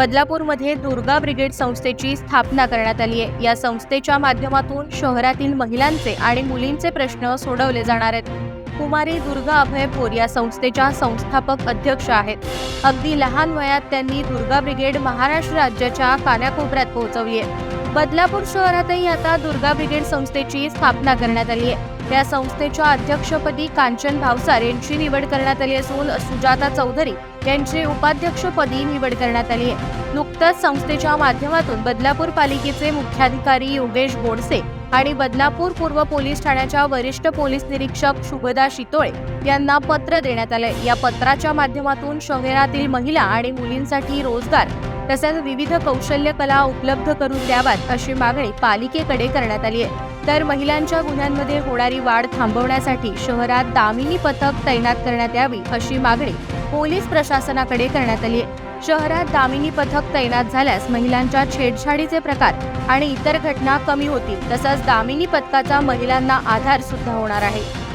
बदलापूरमध्ये Durga brigade संस्थेची स्थापना करण्यात आली आहे. या संस्थेच्या माध्यमातून शहरातील महिलांचे आणि मुलींचे प्रश्न सोडवले जाणार आहेत. कुमारी दुर्गा अभयपूर या संस्थेच्या संस्थापक अध्यक्ष आहेत. अगदी लहान वयात त्यांनी दुर्गा ब्रिगेड महाराष्ट्र राज्याच्या कानाकोपऱ्यात पोहोचवली आहे. बदलापूर शहरातही आता दुर्गा ब्रिगेड संस्थेची स्थापना करण्यात आली आहे. या संस्थेच्या अध्यक्षपदी कांचन भावसार यांची निवड करण्यात आली असून सुजाता चौधरी यांची उपाध्यक्षपदी निवड करण्यात आली आहे. नुकतंच संस्थेच्या माध्यमातून बदलापूर पालिकेचे मुख्याधिकारी योगेश गोडसे आणि बदलापूर पूर्व पोलीस ठाण्याच्या वरिष्ठ पोलीस निरीक्षक शुभदा शितोळे यांना पत्र देण्यात आलंय. या पत्राच्या माध्यमातून शहरातील महिला आणि मुलींसाठी रोजगार तसंच विविध कौशल्य कला उपलब्ध करून द्याव्यात अशी मागणी पालिकेकडे करण्यात आली आहे. तर महिलांच्या गुन्ह्यांमध्ये होणारी वाढ थांबवण्यासाठी शहरात दामिनी पथक तैनात करण्यात यावी अशी मागणी पोलीस प्रशासनाकडे करण्यात आली आहे. शहरात दामिनी पथक तैनात झाल्यास महिलांच्या छेडछाडीचे प्रकार आणि इतर घटना कमी होतील तसंच दामिनी पथकाचा महिलांना आधार सुद्धा होणार आहे.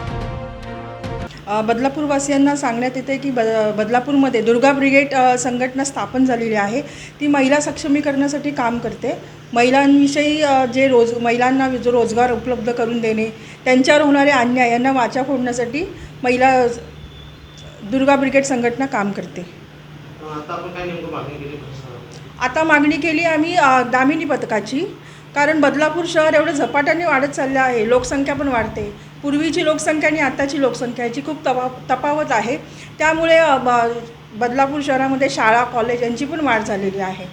बदलापूरवासियांना सांगण्यात येते की ब बदलापूरमध्ये दुर्गा ब्रिगेड संघटना स्थापन झालेली आहे. ती महिला सक्षमीकरणासाठी काम करते. महिलांविषयी जे रोज महिलांना जो रोजगार उपलब्ध करून देणे त्यांच्यावर होणारे अन्याय यांना वाचा फोडण्यासाठी महिला दुर्गा ब्रिगेड संघटना काम करते. आता मागणी केली आम्ही दामिनी पथकाची. कारण बदलापूर शहर एवढं झपाट्याने वाढत चाललं आहे. लोकसंख्या पण वाढते. पूर्वीची लोकसंख्या आणि आत्ताची लोकसंख्या याची खूप तफा तफावत आहे. त्यामुळे ब- बदलापूर शहरामध्ये शाळा कॉलेज यांची पण वाढ झालेली आहे.